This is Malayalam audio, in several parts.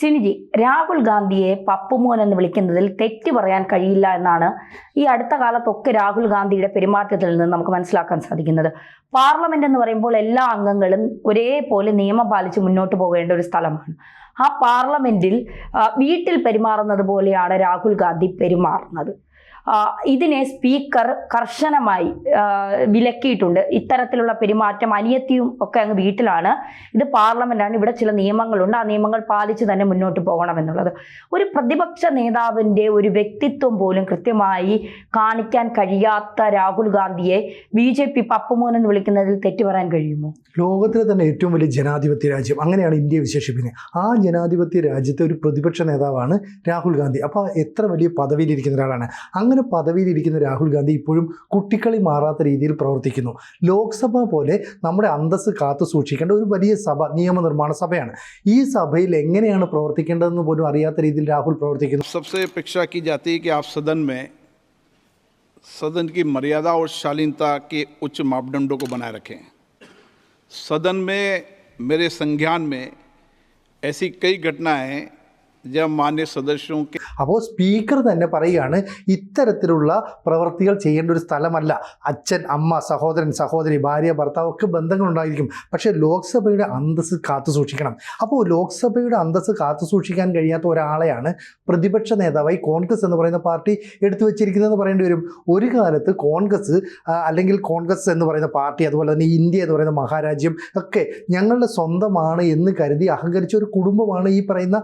സിനിജി രാഹുൽ ഗാന്ധിയെ പപ്പുമോൻ എന്ന് വിളിക്കുന്നതിൽ തെറ്റ് പറയാൻ കഴിയില്ല എന്നാണ് ഈ അടുത്ത കാലത്തൊക്കെ രാഹുൽ ഗാന്ധിയുടെ പെരുമാറ്റത്തിൽ നിന്ന് നമുക്ക് മനസ്സിലാക്കാൻ സാധിക്കുന്നത്. പാർലമെന്റ് എന്ന് പറയുമ്പോൾ എല്ലാ അംഗങ്ങളും ഒരേപോലെ നിയമം പാലിച്ച് മുന്നോട്ട് പോകേണ്ട ഒരു സ്ഥലമാണ്. ആ പാർലമെന്റിൽ വീട്ടിൽ പെരുമാറുന്നത് പോലെയാണ് രാഹുൽ ഗാന്ധി പെരുമാറുന്നത്. ഇതിനെ സ്പീക്കർ കർശനമായി വിലക്കിയിട്ടുണ്ട്. ഇത്തരത്തിലുള്ള പെരുമാറ്റം അനിയത്തിയും ഒക്കെ അങ്ങ് വീട്ടിലാണ്. ഇത് പാർലമെന്റാണ്. ഇവിടെ ചില നിയമങ്ങളുണ്ട്. ആ നിയമങ്ങൾ പാലിച്ച് തന്നെ മുന്നോട്ട് പോകണമെന്നുള്ളത്. ഒരു പ്രതിപക്ഷ നേതാവിന്റെ ഒരു വ്യക്തിത്വം പോലും കൃത്യമായി കാണിക്കാൻ കഴിയാത്ത രാഹുൽ ഗാന്ധിയെ ബി ജെ പി പപ്പുമോൻ എന്ന് വിളിക്കുന്നതിൽ തെറ്റു പറയാൻ കഴിയുമോ? ലോകത്തിലെ തന്നെ ഏറ്റവും വലിയ ജനാധിപത്യ രാജ്യം. അങ്ങനെയാണ് ഇന്ത്യ വിശേഷിപ്പിക്കുന്നത്. ആ ജനാധിപത്യ രാജ്യത്തെ ഒരു പ്രതിപക്ഷ നേതാവാണ് രാഹുൽ ഗാന്ധി. അപ്പോൾ എത്ര വലിയ പദവിയിലിരിക്കുന്ന ഒരാളാണ്. അങ്ങനെ പദവിയിലിരിക്കുന്ന രാഹുൽ ഗാന്ധി ഇപ്പോഴും കുട്ടിക്കളി മാറാത്ത രീതിയിൽ പ്രവർത്തിക്കുന്നു ലോക്സഭ പോലെ നമ്മുടെ അന്തസ്സ് കാത്തു സൂക്ഷിക്കേണ്ട ഒരു വലിയ സഭ നിയമനിർമ്മാണ സഭയാണ് ഈ സഭയിൽ എങ്ങനെയാണ് പ്രവർത്തിക്കേണ്ടതെന്ന് പോലും അറിയാത്ത രീതിയിൽ രാഹുൽ പ്രവർത്തിക്കുന്നു सबसे अपेक्षा की जाती है कि आप सदन में सदन की मर्यादा और शालीनता के उच्च मापदंडों को बनाए रखें सदन में मेरे संज्ञान में ऐसी कई घटनाएं മാന്യ സദസ്യവും അപ്പോൾ സ്പീക്കർ തന്നെ പറയുകയാണ് ഇത്തരത്തിലുള്ള പ്രവൃത്തികൾ ചെയ്യേണ്ട ഒരു സ്ഥലമല്ല. അച്ഛൻ അമ്മ സഹോദരൻ സഹോദരി ഭാര്യ ഭർത്താവ് ഒക്കെ ബന്ധങ്ങളുണ്ടായിരിക്കും. പക്ഷേ ലോക്സഭയുടെ അന്തസ്സ് കാത്തു സൂക്ഷിക്കണം. അപ്പോൾ ലോക്സഭയുടെ അന്തസ്സ് കാത്തു സൂക്ഷിക്കാൻ കഴിയാത്ത ഒരാളെയാണ് പ്രതിപക്ഷ നേതാവായി കോൺഗ്രസ് എന്ന് പറയുന്ന പാർട്ടി എടുത്തു വെച്ചിരിക്കുന്നതെന്ന് പറയേണ്ടി വരും. ഒരു കാലത്ത് കോൺഗ്രസ് അല്ലെങ്കിൽ കോൺഗ്രസ് എന്ന് പറയുന്ന പാർട്ടി അതുപോലെ തന്നെ ഇന്ത്യ എന്ന് പറയുന്ന മഹാരാജ്യം ഒക്കെ ഞങ്ങളുടെ സ്വന്തമാണ് എന്ന് കരുതി അഹങ്കരിച്ച ഒരു കുടുംബമാണ് ഈ പറയുന്ന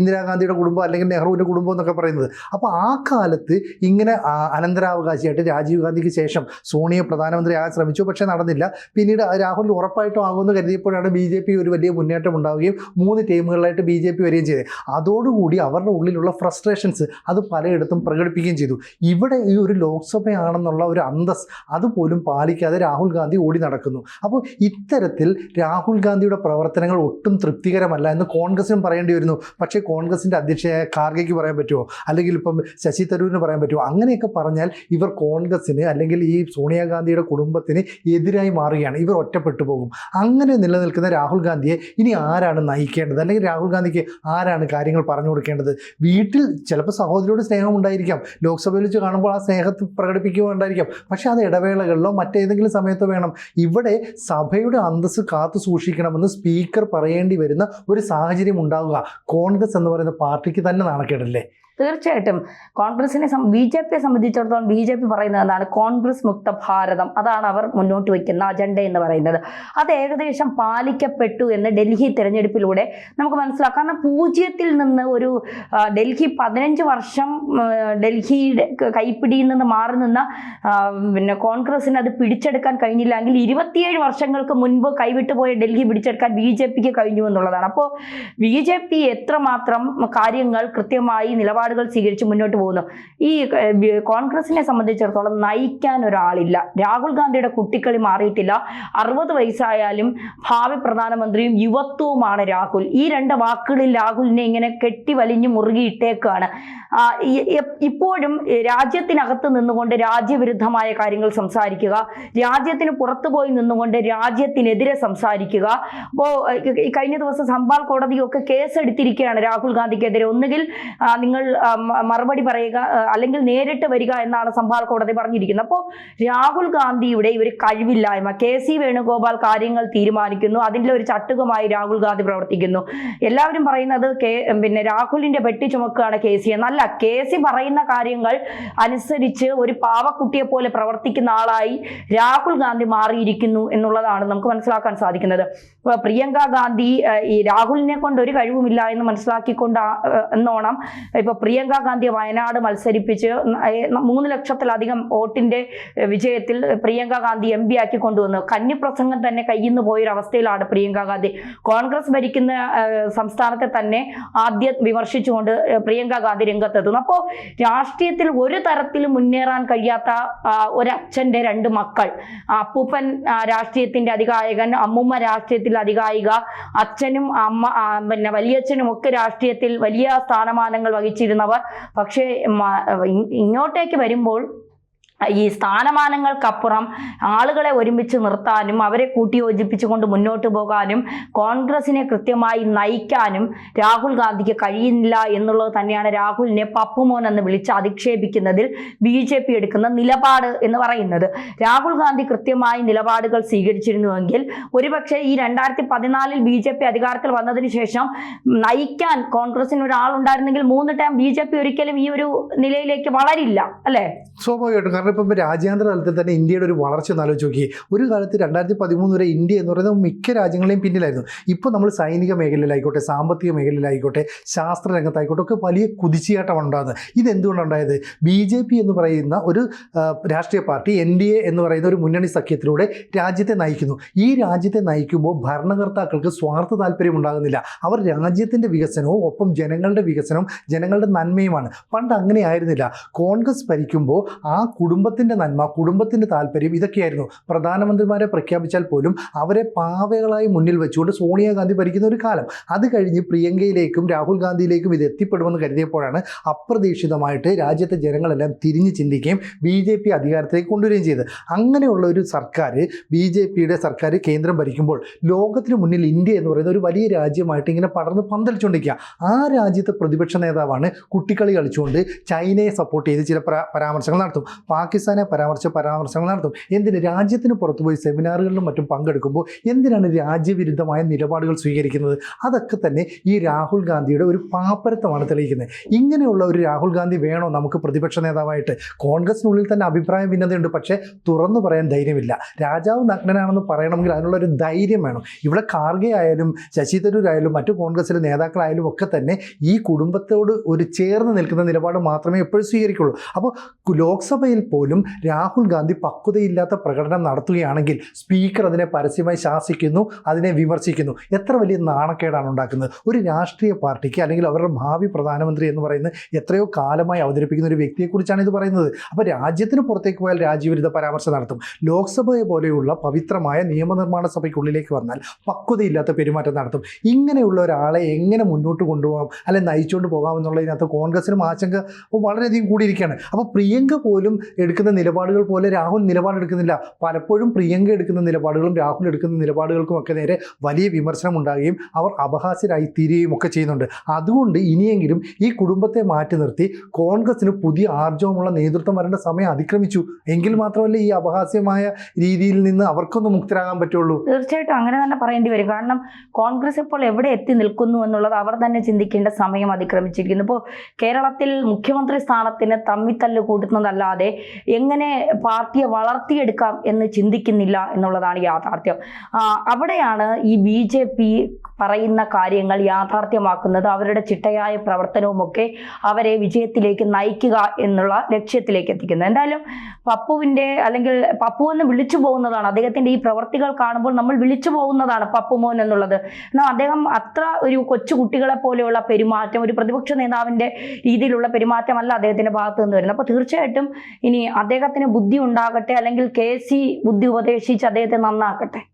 ഇന്ദിരാഗാന്ധിയുടെ കുടുംബം അല്ലെങ്കിൽ നെഹ്റുവിന്റെ കുടുംബം എന്നൊക്കെ പറയുന്നത്. അപ്പോൾ ആ കാലത്ത് ഇങ്ങനെ അനന്തരാവകാശിയായിട്ട് രാജീവ് ഗാന്ധിക്ക് ശേഷം സോണിയ പ്രധാനമന്ത്രിയാകാൻ ശ്രമിച്ചു. പക്ഷേ നടന്നില്ല. പിന്നീട് രാഹുൽ ഉറപ്പായിട്ടും ആകുമെന്ന് കരുതിയപ്പോഴാണ് ബി ജെ പി ഒരു വലിയ മുന്നേറ്റം ഉണ്ടാവുകയും മൂന്ന് ടീമുകളിലായിട്ട് ബി ജെ പി വരികയും ചെയ്തത്. അതോടുകൂടി അവരുടെ ഉള്ളിലുള്ള ഫ്രസ്ട്രേഷൻസ് അത് പലയിടത്തും പ്രകടിപ്പിക്കുകയും ചെയ്തു. ഇവിടെ ഈ ഒരു ലോക്സഭയാണെന്നുള്ള ഒരു അന്തസ് അതുപോലും പാലിക്കാതെ രാഹുൽ ഗാന്ധി ഓടി നടക്കുന്നു. അപ്പോൾ ഇത്തരത്തിൽ രാഹുൽ ഗാന്ധിയുടെ പ്രവർത്തനങ്ങൾ ഒട്ടും തൃപ്തികരമല്ല എന്ന് കോൺഗ്രസിനും പറയേണ്ടി വരുന്നു. പക്ഷേ കോൺഗ്രസിന്റെ അധ്യക്ഷയായ ഖാർഗയ്ക്ക് പറയാൻ പറ്റുമോ? അല്ലെങ്കിൽ ഇപ്പം ശശി തരൂരിന് പറയാൻ പറ്റുമോ? അങ്ങനെയൊക്കെ പറഞ്ഞാൽ ഇവർ കോൺഗ്രസ്സിന് അല്ലെങ്കിൽ ഈ സോണിയാഗാന്ധിയുടെ കുടുംബത്തിന് എതിരായി മാറുകയാണ്. ഇവർ ഒറ്റപ്പെട്ടു പോകും. അങ്ങനെ നിലനിൽക്കുന്ന രാഹുൽ ഗാന്ധിയെ ഇനി ആരാണ് നയിക്കേണ്ടത്? അല്ലെങ്കിൽ രാഹുൽ ഗാന്ധിക്ക് ആരാണ് കാര്യങ്ങൾ പറഞ്ഞു കൊടുക്കേണ്ടത്? വീട്ടിൽ ചിലപ്പോൾ സഹോദരിയോട് സ്നേഹം ഉണ്ടായിരിക്കാം. ലോക്സഭയിൽ വെച്ച് കാണുമ്പോൾ ആ സ്നേഹത്തെ പ്രകടിപ്പിക്കുകയുണ്ടായിരിക്കാം പക്ഷേ അത് ഇടവേളകളിലോ മറ്റേതെങ്കിലും സമയത്തോ വേണം. ഇവിടെ സഭയുടെ അന്തസ്സ് കാത്തു സൂക്ഷിക്കണമെന്ന് സ്പീക്കർ പറയേണ്ടി വരുന്ന ഒരു സാഹചര്യം ഉണ്ടാവുക. കോൺഗ്രസ് എന്ന് പറയുന്ന പാർട്ടിക്ക് തന്നെ നാണക്കേടല്ലേ? തീർച്ചയായിട്ടും കോൺഗ്രസിനെ ബി ജെ പിയെ സംബന്ധിച്ചിടത്തോളം ബി ജെ പി പറയുന്നത് എന്താണ്? കോൺഗ്രസ് മുക്ത ഭാരതം. അതാണ് അവർ മുന്നോട്ട് വയ്ക്കുന്ന അജണ്ട എന്ന് പറയുന്നത്. അത് ഏകദേശം പാലിക്കപ്പെട്ടു എന്ന് ഡൽഹി തിരഞ്ഞെടുപ്പിലൂടെ നമുക്ക് മനസ്സിലാക്കാം. കാരണം പൂജ്യത്തിൽ നിന്ന് ഒരു ഡൽഹി പതിനഞ്ച് വർഷം ഡൽഹിയുടെ കൈപ്പിടിയിൽ നിന്ന് മാറി നിന്ന പിന്നെ കോൺഗ്രസിന് അത് പിടിച്ചെടുക്കാൻ കഴിഞ്ഞില്ല എങ്കിൽ ഇരുപത്തിയേഴ് വർഷങ്ങൾക്ക് മുൻപ് കൈവിട്ടു പോയ ഡൽഹി പിടിച്ചെടുക്കാൻ ബി ജെ പിക്ക് കഴിഞ്ഞു എന്നുള്ളതാണ്. അപ്പോൾ ബി ജെ പി എത്രമാത്രം കാര്യങ്ങൾ കൃത്യമായി നിലപാടുകൾ സ്വീകരിച്ച് മുന്നോട്ട് പോകുന്നു. ഈ കോൺഗ്രസിനെ സംബന്ധിച്ചിടത്തോളം നയിക്കാൻ ഒരാളില്ല. രാഹുൽ ഗാന്ധിയുടെ കുട്ടിക്കളി മാറിയിട്ടില്ല. അറുപത് വയസ്സായാലും ഭാവി പ്രധാനമന്ത്രിയും യുവത്വവുമാണ് രാഹുൽ. ഈ രണ്ട് വാക്കുകളിൽ രാഹുലിനെ ഇങ്ങനെ കെട്ടി വലിഞ്ഞു മുറുകിയിട്ടേക്കാണ് ഇപ്പോഴും രാജ്യത്തിനകത്ത് നിന്നുകൊണ്ട് രാജ്യവിരുദ്ധമായ കാര്യങ്ങൾ സംസാരിക്കുക രാജ്യത്തിന് പുറത്തുപോയി നിന്നുകൊണ്ട് രാജ്യത്തിനെതിരെ സംസാരിക്കുക. അപ്പോൾ കഴിഞ്ഞ ദിവസം സംഭാൽ കോടതിയൊക്കെ കേസെടുത്തിരിക്കുകയാണ് രാഹുൽ ഗാന്ധിക്കെതിരെ. ഒന്നുകിൽ നിങ്ങൾ മറുപടി പറയുക അല്ലെങ്കിൽ നേരിട്ട് വരിക എന്നാണ് സംഭാൽ കോടതി പറഞ്ഞിരിക്കുന്നത്. അപ്പോൾ രാഹുൽ ഗാന്ധിയുടെ ഒരു കഴിവില്ലായ്മ കെ സി വേണുഗോപാൽ കാര്യങ്ങൾ തീരുമാനിക്കുന്നു അതിന്റെ ഒരു ചട്ടുകമായി രാഹുൽ ഗാന്ധി പ്രവർത്തിക്കുന്നു. എല്ലാവരും പറയുന്നത് കെ പിന്നെ രാഹുലിന്റെ പെട്ടി ചുമക്കുകയാണ് കെ സി. എന്നല്ല കെ സി പറയുന്ന കാര്യങ്ങൾ അനുസരിച്ച് ഒരു പാവക്കുട്ടിയെ പോലെ പ്രവർത്തിക്കുന്ന ആളായി രാഹുൽ ഗാന്ധി മാറിയിരിക്കുന്നു എന്നുള്ളതാണ് നമുക്ക് മനസ്സിലാക്കാൻ സാധിക്കുന്നത്. പ്രിയങ്ക ഗാന്ധി ഈ രാഹുലിനെ കൊണ്ട് ഒരു കഴിവുമില്ല എന്ന് മനസ്സിലാക്കിക്കൊണ്ട് എന്നോണം ഇപ്പൊ പ്രിയങ്ക ഗാന്ധിയെ വയനാട് മത്സരിപ്പിച്ച് മൂന്ന് ലക്ഷത്തിലധികം വോട്ടിന്റെ വിജയത്തിൽ പ്രിയങ്ക ഗാന്ധി എം പി ആക്കി കൊണ്ടുവന്നു. കന്നിപ്രസംഗം തന്നെ കയ്യിൽ നിന്ന് പോയൊരവസ്ഥയിലാണ് പ്രിയങ്ക ഗാന്ധി. കോൺഗ്രസ് ഭരിക്കുന്ന സംസ്ഥാനത്തെ തന്നെ ആദ്യം വിമർശിച്ചുകൊണ്ട് പ്രിയങ്ക ഗാന്ധി രംഗത്തെത്തുന്നു. അപ്പോൾ രാഷ്ട്രീയത്തിൽ ഒരു തരത്തിലും മുന്നേറാൻ കഴിയാത്ത ഒരു ഒരച്ഛന്റെ രണ്ട് മക്കൾ. അപ്പൂപ്പൻ രാഷ്ട്രീയത്തിന്റെ അധികായകൻ അമ്മൂമ്മ രാഷ്ട്രീയത്തിൽ അധികായിക അച്ഛനും അമ്മ പിന്നെ വലിയച്ഛനും ഒക്കെ രാഷ്ട്രീയത്തിൽ വലിയ സ്ഥാനമാനങ്ങൾ വഹിച്ചിരുന്നവർ പക്ഷേ ഇങ്ങോട്ടേക്ക് വരുമ്പോൾ ഈ സ്ഥാനമാനങ്ങൾക്കപ്പുറം ആളുകളെ ഒരുമിച്ച് നിർത്താനും അവരെ കൂട്ടിയോജിപ്പിച്ചുകൊണ്ട് മുന്നോട്ട് പോകാനും കോൺഗ്രസിനെ കൃത്യമായി നയിക്കാനും രാഹുൽ ഗാന്ധിക്ക് കഴിയുന്നില്ല എന്നുള്ളത് തന്നെയാണ് രാഹുലിനെ പപ്പുമോൻ എന്ന് വിളിച്ച് അധിക്ഷേപിക്കുന്നതിൽ ബി ജെ പി എടുക്കുന്ന നിലപാട് എന്ന് പറയുന്നത്. രാഹുൽ ഗാന്ധി കൃത്യമായി നിലപാടുകൾ സ്വീകരിച്ചിരുന്നുവെങ്കിൽ ഒരുപക്ഷെ ഈ രണ്ടായിരത്തി പതിനാലിൽ ബി ജെ പി അധികാരത്തിൽ വന്നതിന് ശേഷം നയിക്കാൻ കോൺഗ്രസിന് ഒരാളുണ്ടായിരുന്നെങ്കിൽ മൂന്ന് ടൈം ബി ജെ പി ഒരിക്കലും ഈ ഒരു നിലയിലേക്ക് വളരില്ല അല്ലേ? സ്വാഭാവികമായിട്ടും. കാരണം ഇപ്പം രാജ്യാന്തര തലത്തിൽ തന്നെ ഇന്ത്യയുടെ ഒരു വളർച്ച ഒന്ന് ആലോചിച്ച് നോക്കി ഒരു കാലത്ത് രണ്ടായിരത്തി പതിമൂന്ന് വരെ ഇന്ത്യ എന്ന് പറയുന്നത് മിക്ക രാജ്യങ്ങളെയും പിന്നിലായിരുന്നു. ഇപ്പോൾ നമ്മൾ സൈനിക മേഖലയിലായിക്കോട്ടെ സാമ്പത്തിക മേഖലയിലായിക്കോട്ടെ ശാസ്ത്ര രംഗത്തായിക്കോട്ടെ ഒക്കെ വലിയ കുതിച്ചുചാട്ടമാണ് ഉണ്ടാകുന്നത്. ഇതെന്തുകൊണ്ടുണ്ടായത് ബി ജെ പി എന്ന് പറയുന്ന ഒരു രാഷ്ട്രീയ പാർട്ടി എൻ ഡി എ എന്ന് പറയുന്ന ഒരു മുന്നണി സഖ്യത്തിലൂടെ രാജ്യത്തെ നയിക്കുന്നു. ഈ രാജ്യത്തെ നയിക്കുമ്പോൾ ഭരണകർത്താക്കൾക്ക് സ്വാർത്ഥ താല്പര്യം ഉണ്ടാകുന്നില്ല. അവർ രാജ്യത്തിന്റെ വികസനവും ഒപ്പം ജനങ്ങളുടെ വികസനവും ജനങ്ങളുടെ നന്മയുമാണ്. പണ്ട് അങ്ങനെ ആയിരുന്നില്ല. കോൺഗ്രസ് ഭരിക്കുമ്പോൾ ആ കുടുംബത്തിന്റെ നന്മ കുടുംബത്തിന്റെ താല്പര്യം ഇതൊക്കെയായിരുന്നു. പ്രധാനമന്ത്രിമാരെ പ്രഖ്യാപിച്ചാൽ പോലും അവരെ പാവകളായി മുന്നിൽ വെച്ചുകൊണ്ട് സോണിയാഗാന്ധി ഭരിക്കുന്ന ഒരു കാലം. അത് കഴിഞ്ഞ് പ്രിയങ്കയിലേക്കും രാഹുൽ ഗാന്ധിയിലേക്കും ഇത് എത്തിപ്പെടുമെന്ന് കരുതിയപ്പോഴാണ് അപ്രതീക്ഷിതമായിട്ട് രാജ്യത്തെ ജനങ്ങളെല്ലാം തിരിഞ്ഞ് ചിന്തിക്കുകയും ബി ജെ പി അധികാരത്തിലേക്ക് കൊണ്ടുവരികയും ചെയ്തത്. അങ്ങനെയുള്ള ഒരു സർക്കാർ ബി ജെ പിയുടെ സർക്കാർ കേന്ദ്രം ഭരിക്കുമ്പോൾ ലോകത്തിന് മുന്നിൽ ഇന്ത്യ എന്ന് പറയുന്ന ഒരു വലിയ രാജ്യമായിട്ട് ഇങ്ങനെ പടർന്ന് പന്തലിച്ചുകൊണ്ടിരിക്കുക ആ രാജ്യത്തെ പ്രതിപക്ഷ നേതാവാണ് കുട്ടിക്കളി കളിച്ചുകൊണ്ട് ചൈനയെ സപ്പോർട്ട് ചെയ്ത് ചില പരാ- പരാമർശങ്ങൾ നടത്തും. പാകിസ്ഥാനെ പരാമർശ പരാമർശങ്ങൾ നടത്തും. എന്തിന്? രാജ്യത്തിന് പുറത്തു പോയി സെമിനാറുകളിലും മറ്റും പങ്കെടുക്കുമ്പോൾ എന്തിനാണ് രാജ്യവിരുദ്ധമായ നിലപാടുകൾ സ്വീകരിക്കുന്നത്? അതൊക്കെ തന്നെ ഈ രാഹുൽ ഗാന്ധിയുടെ ഒരു പാപ്പരത്വമാണ് തെളിയിക്കുന്നത്. ഇങ്ങനെയുള്ള ഒരു രാഹുൽ ഗാന്ധി വേണോ നമുക്ക് പ്രതിപക്ഷ നേതാവായിട്ട്? കോൺഗ്രസിനുള്ളിൽ തന്നെ അഭിപ്രായ ഭിന്നതയുണ്ട് പക്ഷേ തുറന്നു പറയാൻ ധൈര്യമില്ല. രാജാവ് നഗ്നനാണെന്ന് പറയണമെങ്കിൽ അതിനുള്ള ഒരു ധൈര്യം വേണം. ഇവിടെ കാർഗെ ആയാലും ശശി തരൂർ ആയാലും മറ്റു കോൺഗ്രസിലെ നേതാക്കളായാലും ഒക്കെ തന്നെ ഈ കുടുംബത്തോട് ഒരു ചേർന്ന് നിൽക്കുന്ന നിലപാട് മാത്രമേ എപ്പോഴും സ്വീകരിക്കുള്ളൂ. അപ്പോൾ ലോക്സഭയിൽ പോലും രാഹുൽ ഗാന്ധി പക്വതയില്ലാത്ത പ്രകടനം നടത്തുകയാണെങ്കിൽ സ്പീക്കർ അതിനെ പരസ്യമായി ശാസിക്കുന്നു അതിനെ വിമർശിക്കുന്നു. എത്ര വലിയ നാണക്കേടാണ് ഉണ്ടാക്കുന്നത്? ഒരു രാഷ്ട്രീയ പാർട്ടിക്ക് അല്ലെങ്കിൽ അവരുടെ ഭാവി പ്രധാനമന്ത്രി എന്ന് പറയുന്ന എത്രയോ കാലമായി അവതരിപ്പിക്കുന്ന ഒരു വ്യക്തിയെക്കുറിച്ചാണ് ഇത് പറയുന്നത്. അപ്പോൾ രാജ്യത്തിന് പുറത്തേക്ക് പോയാൽ രാജ്യവിരുദ്ധ പരാമർശം നടത്തും. ലോക്സഭയെ പോലെയുള്ള പവിത്രമായ നിയമനിർമ്മാണ സഭയ്ക്കുള്ളിലേക്ക് വന്നാൽ പക്വതയില്ലാത്ത പെരുമാറ്റം നടത്തും. ഇങ്ങനെയുള്ള ഒരാളെ എങ്ങനെ മുന്നോട്ട് കൊണ്ടുപോകാം? അല്ലെ നയിച്ചുകൊണ്ട് പോകാം എന്നുള്ളതിനകത്ത് കോൺഗ്രസിനും ആശങ്ക വളരെയധികം കൂടിയിരിക്കുകയാണ്. അപ്പോൾ പ്രിയങ്ക പോലും എടുക്കുന്ന നിലപാടുകൾ പോലെ രാഹുൽ നിലപാടെടുക്കുന്നില്ല. പലപ്പോഴും പ്രിയങ്ക എടുക്കുന്ന നിലപാടുകളും രാഹുൽ എടുക്കുന്ന നിലപാടുകൾക്കും ഒക്കെ നേരെ വലിയ വിമർശനം ഉണ്ടാകുകയും അവർ അപഹാസ്യരായി തീരുകയും ഒക്കെ ചെയ്യുന്നുണ്ട്. അതുകൊണ്ട് ഇനിയെങ്കിലും ഈ കുടുംബത്തെ മാറ്റി നിർത്തി കോൺഗ്രസിന് പുതിയ ആർജവമുള്ള നേതൃത്വം വരേണ്ട സമയം അതിക്രമിച്ചു. എങ്കിൽ മാത്രമല്ല ഈ അപഹാസ്യമായ രീതിയിൽ നിന്ന് അവർക്കൊന്ന് മുക്തരാകാൻ പറ്റുള്ളൂ. തീർച്ചയായിട്ടും അങ്ങനെ തന്നെ പറയേണ്ടി വരും. കാരണം കോൺഗ്രസ് ഇപ്പോൾ എവിടെ എത്തി നിൽക്കുന്നു എന്നുള്ളത് അവർ തന്നെ ചിന്തിക്കേണ്ട സമയം അതിക്രമിച്ചിരിക്കുന്നു. ഇപ്പോൾ കേരളത്തിൽ മുഖ്യമന്ത്രി സ്ഥാനത്തിന് തമ്മിത്തല്ല് കൂട്ടുന്നതല്ലാതെ എങ്ങനെ പാർട്ടിയെ വളർത്തിയെടുക്കാം എന്ന് ചിന്തിക്കുന്നില്ല എന്നുള്ളതാണ് യാഥാർത്ഥ്യം. അവിടെയാണ് ഈ ബി ജെ പി പറയുന്ന കാര്യങ്ങൾ യാഥാർത്ഥ്യമാക്കുന്നത്. അവരുടെ ചിട്ടയായ പ്രവർത്തനവുമൊക്കെ അവരെ വിജയത്തിലേക്ക് നയിക്കുക എന്നുള്ള ലക്ഷ്യത്തിലേക്ക് എത്തിക്കുന്നത്. എന്തായാലും പപ്പുവിന്റെ അല്ലെങ്കിൽ പപ്പു എന്ന് വിളിച്ചു പോകുന്നതാണ്. അദ്ദേഹത്തിന്റെ ഈ പ്രവർത്തികൾ കാണുമ്പോൾ നമ്മൾ വിളിച്ചു പോകുന്നതാണ് പപ്പുമോൻ എന്നുള്ളത്. എന്നാൽ അദ്ദേഹം അത്ര ഒരു കൊച്ചു കുട്ടികളെ പോലെയുള്ള പെരുമാറ്റം ഒരു പ്രതിപക്ഷ നേതാവിന്റെ രീതിയിലുള്ള പെരുമാറ്റമല്ല അദ്ദേഹത്തിന്റെ ഭാഗത്ത് നിന്ന് വരുന്നത്. അപ്പോൾ തീർച്ചയായിട്ടും അദ്ദേഹത്തിന് ബുദ്ധി ഉണ്ടാകട്ടെ അല്ലെങ്കിൽ കെ സി ബുദ്ധി ഉപദേശിച്ച് അദ്ദേഹത്തെ നന്നാക്കട്ടെ.